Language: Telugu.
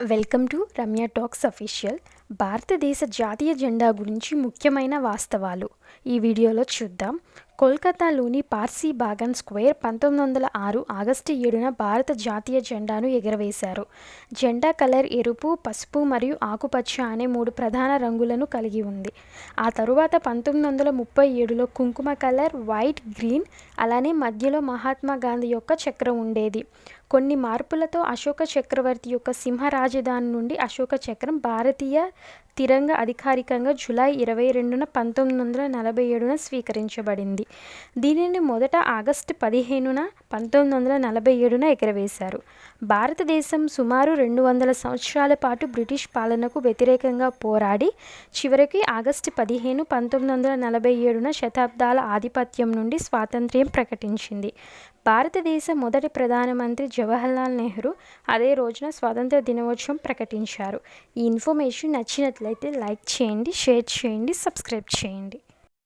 Welcome to Ramya talks official. భారతదేశ జాతీయ జెండా గురించి ముఖ్యమైన వాస్తవాలు. ఈ వీడియోలో చూద్దాం. కోల్కతాలోని పార్సీ బాగన్ స్క్వేర్ పంతొమ్మిది వందల ఆరు ఆగస్టు ఏడున భారత జాతీయ జెండాను ఎగురవేశారు. జెండా కలర్ ఎరుపు పసుపు మరియు ఆకుపచ్చ అనే మూడు ప్రధాన రంగులను కలిగి ఉంది. ఆ తరువాత పంతొమ్మిది వందల ముప్పై ఏడులో కుంకుమ కలర్ వైట్ గ్రీన్ అలానే మధ్యలో మహాత్మా గాంధీ యొక్క చక్రం ఉండేది. కొన్ని మార్పులతో అశోక చక్రవర్తి యొక్క సింహ రాజధాని నుండి అశోక చక్రం భారతీయ తిరంగ అధికారికంగా జూలై ఇరవై రెండున పంతొమ్మిది వందల నలభై ఏడున స్వీకరించబడింది. దీనిని మొదట ఆగస్టు పదిహేనున పంతొమ్మిది వందల నలభై ఏడున ఎగరవేశారు. భారతదేశం సుమారు రెండు వందల సంవత్సరాల పాటు బ్రిటిష్ పాలనకు వ్యతిరేకంగా పోరాడి చివరికి ఆగస్టు పదిహేను పంతొమ్మిది వందల నలభై ఏడున శతాబ్దాల ఆధిపత్యం నుండి స్వాతంత్ర్యం ప్రకటించింది. భారతదేశ మొదటి ప్రధానమంత్రి జవహర్లాల్ నెహ్రూ అదే రోజున స్వాతంత్ర దినోత్సవం ప్రకటించారు. ఈ ఇన్ఫర్మేషన్ నచ్చినట్లయితే లైక్ చేయండి షేర్ చేయండి సబ్స్క్రైబ్ చేయండి.